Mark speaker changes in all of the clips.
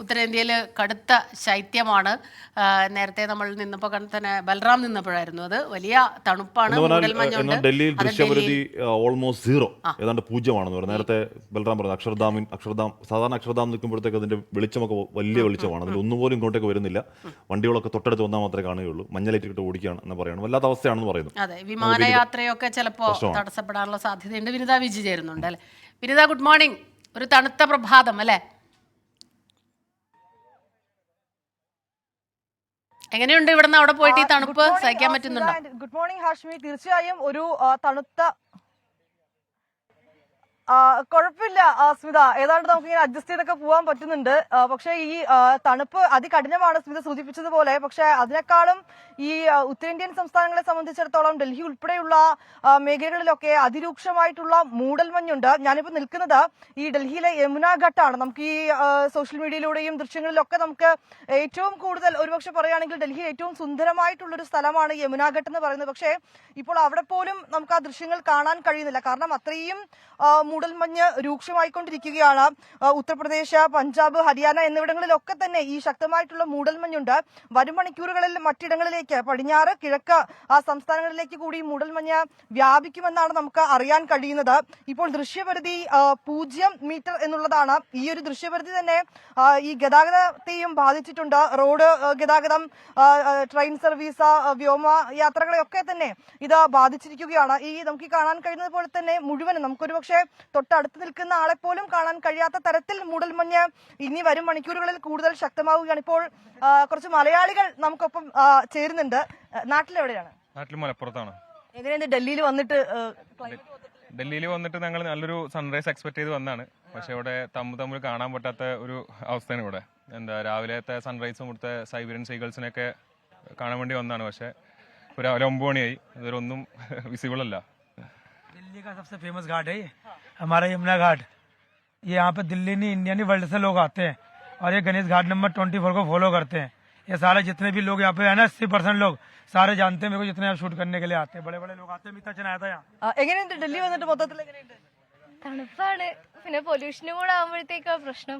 Speaker 1: ഉത്തരേന്ത്യയിൽ കടുത്ത ശൈത്യമാണ്. നേരത്തെ നമ്മൾ നിന്നപ്പോൾ തന്നെ ബൽറാം നിന്നപ്പോഴായിരുന്നു അത്. വലിയ തണുപ്പാണ്
Speaker 2: ഡൽഹിയിൽ ദൃശ്യപരിധി ഓൾമോസ്റ്റ് സീറോ ഏതാണ്ട് പൂജ്യമാണെന്ന് പറഞ്ഞു. നേരത്തെ ബൽറാം പറഞ്ഞു അക്ഷർധാമിൻ അക്ഷർധാം സാധാരണ അക്ഷർധാം നിൽക്കുമ്പോഴത്തേക്ക് അതിന്റെ വെളിച്ചമൊക്കെ വലിയ വെളിച്ചമാണ്. അതിൽ ഒന്നുപോലും ഇങ്ങോട്ടേക്ക് വരുന്നില്ല. വണ്ടികളൊക്കെ തൊട്ടടുത്ത് വന്നാൽ മാത്രമേ കാണുകയുള്ളൂ. മഞ്ഞലേറ്റിട്ട് ഓടിക്കുകയാണ് എന്ന് പറയുന്നത് വല്ലാത്ത അവസ്ഥയാണെന്ന് പറയുന്നു.
Speaker 1: അതെ വിമാനയാത്രയൊക്കെ ചിലപ്പോൾ തടസ്സപ്പെടാനുള്ള സാധ്യതയുണ്ട്. വിനിത വിജി ചേരുന്നുണ്ട് അല്ലേ? വിനിത ഗുഡ് മോർണിംഗ് ഒരു തണുത്ത പ്രഭാതം അല്ലേ? എങ്ങനെയുണ്ട് ഇവിടുന്ന് അവിടെ പോയിട്ട് ഈ തണുപ്പ് സഹിക്കാൻ പറ്റുന്നുണ്ടോ?
Speaker 3: Good morning Hashmi. തീർച്ചയായും ഒരു തണുത്ത കുഴപ്പമില്ല സ്മിത. ഏതാണ്ട് നമുക്ക് ഇങ്ങനെ അഡ്ജസ്റ്റ് ചെയ്തൊക്കെ പോകാൻ പറ്റുന്നുണ്ട്. പക്ഷെ ഈ തണുപ്പ് അതികഠിനമാണ് സ്മിത സൂചിപ്പിച്ചതുപോലെ. പക്ഷെ അതിനേക്കാളും ഈ ഉത്തരേന്ത്യൻ സംസ്ഥാനങ്ങളെ സംബന്ധിച്ചിടത്തോളം ഡൽഹി ഉൾപ്പെടെയുള്ള മേഖലകളിലൊക്കെ അതിരൂക്ഷമായിട്ടുള്ള മൂടൽമഞ്ഞുണ്ട്. ഞാനിപ്പോൾ നിൽക്കുന്നത് ഈ ഡൽഹിയിലെ യമുന ഘട്ടാണ്. നമുക്ക് ഈ സോഷ്യൽ മീഡിയയിലൂടെയും ദൃശ്യങ്ങളിലൊക്കെ നമുക്ക് ഏറ്റവും കൂടുതൽ ഒരുപക്ഷെ പറയുകയാണെങ്കിൽ ഡൽഹി ഏറ്റവും സുന്ദരമായിട്ടുള്ള ഒരു സ്ഥലമാണ് യമുന ഘട്ട് എന്ന് പറയുന്നത്. പക്ഷേ ഇപ്പോൾ അവിടെ പോലും നമുക്ക് ആ ദൃശ്യങ്ങൾ കാണാൻ കഴിയുന്നില്ല. കാരണം അത്രയും മൂടൽമഞ്ഞ് രൂക്ഷമായിക്കൊണ്ടിരിക്കുകയാണ്. ഉത്തർപ്രദേശ് പഞ്ചാബ് ഹരിയാന എന്നിവിടങ്ങളിലൊക്കെ തന്നെ ഈ ശക്തമായിട്ടുള്ള മൂടൽമഞ്ഞുണ്ട്. വരും മണിക്കൂറുകളിൽ മറ്റിടങ്ങളിലേക്ക് പടിഞ്ഞാറ് കിഴക്ക് ആ സംസ്ഥാനങ്ങളിലേക്ക് കൂടി മൂടൽമഞ്ഞ് വ്യാപിക്കുമെന്നാണ് നമുക്ക് അറിയാൻ കഴിയുന്നത്. ഇപ്പോൾ ദൃശ്യപരിധി പൂജ്യം മീറ്റർ എന്നുള്ളതാണ്. ഈ ഒരു ദൃശ്യപരിധി തന്നെ ഈ ഗതാഗതത്തെയും ബാധിച്ചിട്ടുണ്ട്. റോഡ് ഗതാഗതം ട്രെയിൻ സർവീസ് വ്യോമ യാത്രകളെയൊക്കെ തന്നെ ഇത് ബാധിച്ചിരിക്കുകയാണ്. ഈ നമുക്ക് കാണാൻ കഴിയുന്നത് പോലെ തന്നെ മുഴുവനും നമുക്കൊരു പക്ഷേ തൊട്ടടുത്ത് നിൽക്കുന്ന ആളെ പോലും കാണാൻ കഴിയാത്ത തരത്തിൽ മൂടൽമഞ്ഞ് ഇനി വരും മണിക്കൂറുകളിൽ കൂടുതൽ ശക്തമാവുകയാണ്. ഇപ്പോൾ കുറച്ച് മലയാളികൾ നമുക്കൊപ്പം ചേരുന്നുണ്ട്. നാട്ടിൽ എവിടെയാണ്
Speaker 4: നാട്ടിൽ മലപ്പുറത്താണ്.
Speaker 3: എങ്ങനെയാണ് ഡൽഹിയിൽ വന്നിട്ട്
Speaker 4: ഡൽഹിയിൽ വന്നിട്ട് ഞങ്ങൾ നല്ലൊരു സൺറൈസ് എക്സ്പെക്ട് ചെയ്ത് വന്നാണ്. പക്ഷെ ഇവിടെ തമ്മിൽ തമ്മിൽ കാണാൻ പറ്റാത്ത ഒരു അവസ്ഥയാണ് ഇവിടെ. എന്താ രാവിലത്തെ സൺറൈസും ഇവിടുത്തെ സൈബീരിയൻ സൈക്കിൾസിനൊക്കെ കാണാൻ വേണ്ടി വന്നാണ്. പക്ഷെ ഒരു രാവിലെ ഒമ്പത് മണിയായി. ഇതുവരെ ഒന്നും വിസിബിൾ അല്ല.
Speaker 5: दिल्ली का सबसे फेमस घाट है ये हमारा यमुना घाट ये यहाँ पे दिल्ली नहीं इंडिया नहीं वर्ल्ड से लोग आते हैं और ये Ganesh Ghat number twenty four को फॉलो करते हैं ये सारे जितने भी लोग यहाँ पे है ना अस्सी परसेंट लोग सारे जानते हैं मेरे को जितने यहाँ शूट करने के लिए आते हैं बड़े बड़े लोग आते हैं अमिताभ बच्चन आया था यहाँ
Speaker 3: ആ, എങ്ങനെയുണ്ട് ഡൽഹി വന്നിട്ട് മൊത്തത്തിൽ എങ്ങനെയുണ്ട്
Speaker 6: തണുപ്പാണ് പിന്നെ പൊല്യൂഷനും കൂടെ ആകുമ്പോഴത്തേക്കാ പ്രശ്നം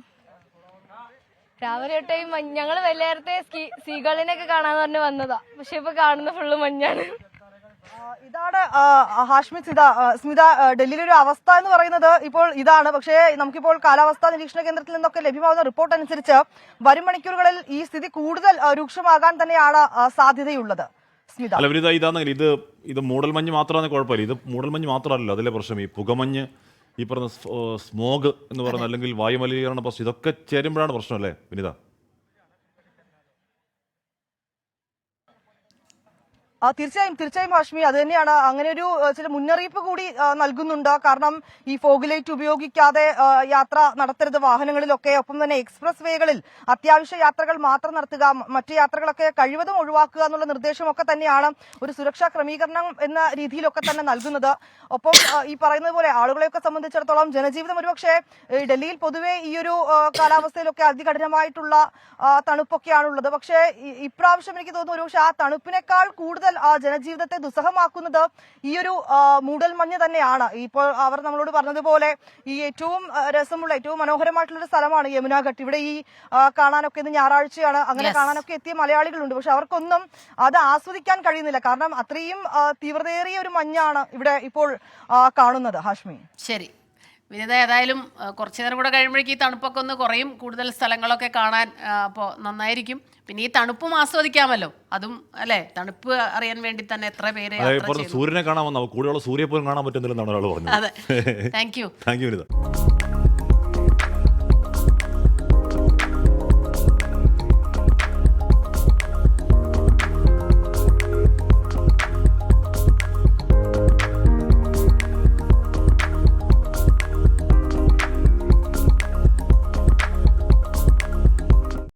Speaker 6: രാവിലെ തൊട്ടേ ഈ മഞ്ഞ് ഞങ്ങള് വലിയ നേരത്തെ സീകളിനൊക്കെ കാണാന്ന് പറഞ്ഞ് വന്നതാ പക്ഷെ ഇപ്പൊ കാണുന്ന ഫുള്ള് മഞ്ഞാണ്
Speaker 3: ആ, ഇതാണ് ഹാഷ്മിത് ഹാഷ്മി സ്മിത സ്മിത ഡൽഹിയിലെ ഒരു അവസ്ഥ എന്ന് പറയുന്നത് ഇപ്പോൾ ഇതാണ്. പക്ഷേ നമുക്കിപ്പോൾ കാലാവസ്ഥാ നിരീക്ഷണ കേന്ദ്രത്തിൽ നിന്നൊക്കെ ലഭ്യമാകുന്ന റിപ്പോർട്ട് അനുസരിച്ച് വരും മണിക്കൂറുകളിൽ ഈ സ്ഥിതി കൂടുതൽ രൂക്ഷമാകാൻ തന്നെയാണ് സാധ്യതയുള്ളത്. സ്മിത.
Speaker 2: അല്ല ഇതാണെങ്കിൽ ഇത് ഇത് മൂടൽമഞ്ഞ് മാത്രമാണ് കുഴപ്പമില്ല. ഇത് മൂടൽമഞ്ഞ് മാത്രമല്ല അതിലെ പ്രശ്നം. ഈ പുകമഞ്ഞ് ഈ പറഞ്ഞ സ്മോഗ് എന്ന് പറയുന്ന അല്ലെങ്കിൽ വായുമലിനീകരണ പ്രശ്നം ഇതൊക്കെ ചേരുമ്പോഴാണ് പ്രശ്നം അല്ലേ വിനിത?
Speaker 3: തീർച്ചയായും തീർച്ചയായും ഹാഷ്മി. അത് തന്നെയാണ്. അങ്ങനെ ഒരു ചില മുന്നറിയിപ്പ് കൂടി നൽകുന്നുണ്ട്. കാരണം ഈ ഫോഗ് ലൈറ്റ് ഉപയോഗിക്കാതെ യാത്ര നടത്തരുത് വാഹനങ്ങളിലൊക്കെ. ഒപ്പം തന്നെ എക്സ്പ്രസ് വേകളിൽ അത്യാവശ്യ യാത്രകൾ മാത്രം നടത്തുക മറ്റു യാത്രകളൊക്കെ കഴിവതും ഒഴിവാക്കുക എന്നുള്ള നിർദ്ദേശമൊക്കെ തന്നെയാണ് ഒരു സുരക്ഷാ ക്രമീകരണം എന്ന രീതിയിലൊക്കെ തന്നെ നൽകുന്നത്. ഒപ്പം ഈ പറയുന്നത് പോലെ ആളുകളെയൊക്കെ സംബന്ധിച്ചിടത്തോളം ജനജീവിതം ഒരുപക്ഷെ ഡൽഹിയിൽ പൊതുവെ ഈ ഒരു കാലാവസ്ഥയിലൊക്കെ അതികഠിനമായിട്ടുള്ള തണുപ്പൊക്കെയാണുള്ളത്. പക്ഷേ ഇപ്രാവശ്യം എനിക്ക് തോന്നുന്നു ഒരുപക്ഷെ ആ തണുപ്പിനേക്കാൾ കൂടുതൽ ആ ജനജീവിതത്തെ ദുസ്സഹമാക്കുന്നത് ഈ ഒരു മൂടൽ മൂടൽമഞ്ഞ് തന്നെയാണ്. ഇപ്പോൾ അവർ നമ്മളോട് പറഞ്ഞതുപോലെ ഈ ഏറ്റവും രസമുള്ള ഏറ്റവും മനോഹരമായിട്ടുള്ള ഒരു സ്ഥലമാണ് യമുന ഘട്ട് ഇവിടെ ഈ കാണാനൊക്കെ ഇന്ന് ഞായറാഴ്ചയാണ്. അങ്ങനെ. കാണാനൊക്കെ എത്തിയ മലയാളികളുണ്ട്. പക്ഷെ അവർക്കൊന്നും അത് ആസ്വദിക്കാൻ കഴിയുന്നില്ല. കാരണം അത്രയും തീവ്രതയേറിയ ഒരു മഞ്ഞാണ് ഇവിടെ ഇപ്പോൾ കാണുന്നത്. ഹാഷ്മി.
Speaker 1: ശരി. വിനിത ഏതായാലും കുറച്ച് നേരം കൂടെ കഴിയുമ്പോഴേക്കും ഈ തണുപ്പൊക്കെ ഒന്ന് കുറയും. കൂടുതൽ സ്ഥലങ്ങളൊക്കെ കാണാൻ അപ്പോൾ നന്നായിരിക്കും. പിന്നെ ഈ തണുപ്പും ആസ്വദിക്കാമല്ലോ. അതും അല്ലേ? തണുപ്പ് അറിയാൻ വേണ്ടി തന്നെ എത്ര പേര്
Speaker 2: സൂര്യനെ കാണാൻ വന്നു? കൂടെയുള്ള സൂര്യ പോലും കാണാൻ പറ്റുന്നില്ലെന്നാണ് ഒരാൾ പറഞ്ഞത്.
Speaker 1: അതെ. Thank you
Speaker 2: thank you Vinitha.